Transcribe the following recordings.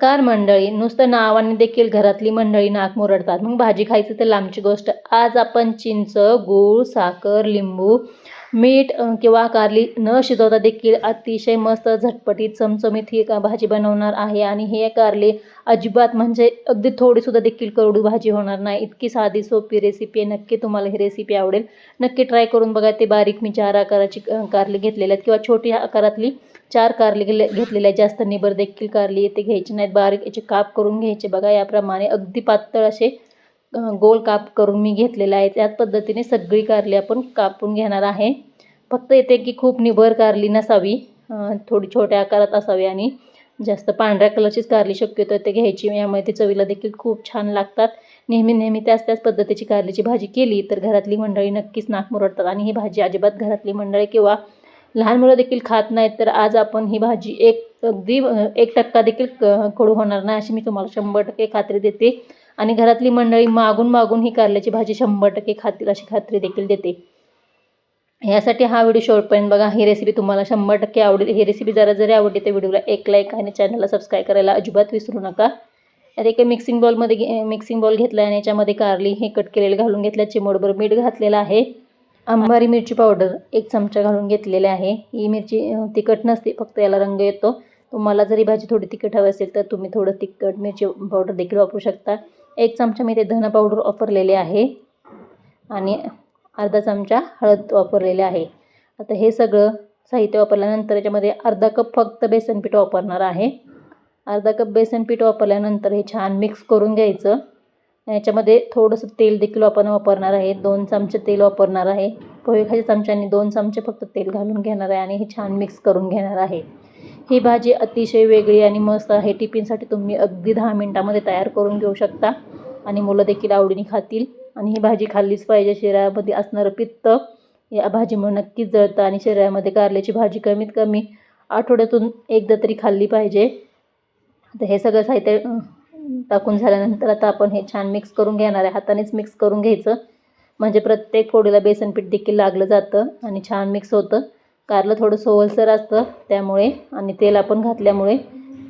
Car मंडळी. नुसतं नावाने देखील घरातली मंडळी नाक मुरडतात. मग भाजी खायचं तर लांबची गोष्ट. आज आपण चिंच गूळ साखर लिंबू मीठ किंवा कारली न शिजवता देखील अतिशय मस्त झटपटीत चमचमीत ही का भाजी बनवणार आहे. आणि हे कारली अजिबात म्हणजे अगदी थोडीसुद्धा देखील करडू भाजी होणार नाही. इतकी साधी सोपी रेसिपी आहे. नक्की तुम्हाला ही रेसिपी आवडेल. नक्की ट्राय करून बघा. ते बारीक मी चार आकाराची कारली घेतलेल्या आहेत. किंवा छोटी आकारातली चार कारली गेले घेतलेल्या आहेत. जास्त निबर देखील कारली ते घ्यायची नाहीत. बारीक याचे काप करून घ्यायचे बघा. याप्रमाणे अगदी पातळ असे गोल काप करून मी घेतलेला आहे. त्याच पद्धतीने सगळी कारली आपण कापून घेणार आहे. फक्त येते की खूप निबर कारली नसावी. थोडी छोट्या आकारात असावी आणि जास्त पांढऱ्या कलरचीच कारली शक्यतो ते घ्यायची. यामुळे ती चवीला देखील खूप छान लागतात. नेहमी नेहमी त्याच त्याच पद्धतीची कारलीची भाजी केली तर घरातली मंडळी नक्कीच नाक मुरडतात आणि ही भाजी अजिबात घरातली मंडळी किंवा लहान मुलं देखील खात नाहीत तर आज आपण ही भाजी एक अगदी एक टक्का देखील क- कडू होणार नाही अशी मी तुम्हाला शंभर टक्के खात्री देते. आणि घरातली मंडळी मागून मागून ही कारल्याची भाजी शंभर टक्के खातील अशी खात्री देखील देते. यासाठी हा व्हिडिओ शेवटपर्यंत बघा. ही रेसिपी तुम्हाला शंभर टक्के आवडेल. ही रेसिपी जरा जरी आवडली तर व्हिडिओला एक लाईक आणि चॅनलला सबस्क्राईब करायला अजिबात विसरू नका. आता एका मिक्सिंग बॉलमध्ये घे मिक्सिंग बॉल घेतला आणि याच्यामध्ये कारली हे कट केलेलं घालून घेतलं चिमोडभर मीठ घातलेलं आहे. अंबारी मिरची पावडर एक चमचा घालून घेतलेले आहे. ही मिरची तिखट नसते फक्त याला रंग येतो. तुम्हाला जरी भाजी थोडी तिखट हवी असेल तर तुम्ही थोडं तिखट मिरची पावडर देखील वापरू शकता. एक चमचा मी ते धन पावडर वापरलेले आहे. आणि अर्धा चमचा हळद वापरलेले आहे. आता हे सगळं साहित्य वापरल्यानंतर याच्यामध्ये अर्धा कप फक्त बेसन पीठ वापरणार आहे. अर्धा कप बेसन पीठ वापरल्यानंतर हे छान मिक्स करून घ्यायचं. याच्यामध्ये थोडंसं तेल देखील आपण वापरणार आहे. दोन चमचे तेल वापरणार आहे. पोहे खायच्या चमच्याने दोन चमचे फक्त तेल घालून घेणार आहे आणि हे छान मिक्स करून घेणार आहे. ही भाजी अतिशय वेगळी आणि मस्त आहे. टिफिनसाठी तुम्ही अगदी दहा मिनटामध्ये तयार करून घेऊ शकता. आणि मुलं देखील आवडीने खातील. आणि ही भाजी खाल्लीच पाहिजे. शरीरामध्ये असणारं पित्त या भाजीमुळे नक्कीच जळतं आणि शरीरामध्ये कारल्याची भाजी कमीत कमी आठवड्यातून एकदा तरी खाल्ली पाहिजे. तर हे सगळं साहित्य टाकून झाल्यानंतर आता आपण हे छान मिक्स करून घेणार आहे. हातानेच मिक्स करून घ्यायचं. म्हणजे प्रत्येक फोडीला बेसन पीठ देखील लागलं जातं आणि छान मिक्स होतं. कारलं थोडं सोवलसर असतं त्यामुळे आणि तेल आपण घातल्यामुळे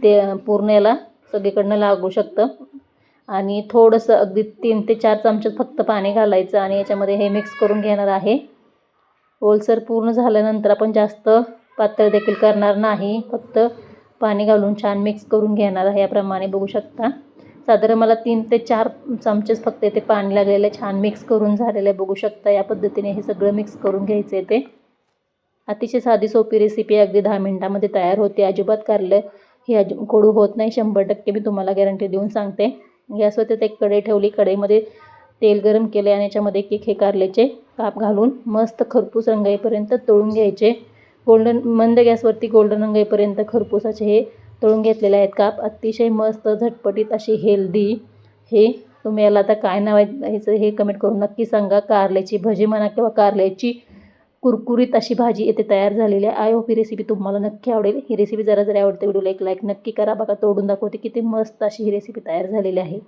ते पूर्ण याला सगळीकडनं लागू शकतं. आणि थोडंसं अगदी तीन ते चार चमचे फक्त पाणी घालायचं आणि याच्यामध्ये हे मिक्स करून घेणार आहे. ओलसर पूर्ण झाल्यानंतर आपण जास्त पातळ देखील करणार नाही. फक्त पाणी घालून छान मिक्स करून घेणार आहे याप्रमाणे बघू शकता. साधारण मला तीन ते चार चमचेच फक्त येते पाणी लागलेलं आहे. छान मिक्स करून झालेलं आहे. बघू शकता या पद्धतीने हे सगळं मिक्स करून घ्यायचं आहे ते. अतिशय साधी सोपी रेसिपी अगदी दहा मिनटामध्ये तयार होते. अजिबात कारलं हे अजि कडू होत नाही. शंभर टक्के मी तुम्हाला गॅरंटी देऊन सांगते. गॅसवरती एक कढई ठेवली. कढईमध्ये तेल गरम केले आणि याच्यामध्ये एक एक हे कारल्याचे काप घालून मस्त खरपूस रंगाईपर्यंत तळून घ्यायचे. गोल्डन मंद गॅसवरती गोल्डन रंगाईपर्यंत खरपूसाचे हे तळून घेतलेले आहेत काप. अतिशय मस्त झटपटीत अशी हेल्दी हे तुम्ही याला आता काय नाव आहे ह्याचं हे कमेंट करून नक्की सांगा. कारल्याची भजी म्हणा किंवा कारल्याची कुरकुरीत अशी भाजी येथे तयार झालेली आहे. आय होप ही रेसिपी तुम्हाला नक्की आवडेल. ही रेसिपी जरा जरी आवडते व्हिडिओला एक लाईक नक्की करा. बघा तोडून दाखवते किती मस्त अशी ही रेसिपी तयार झालेली आहे.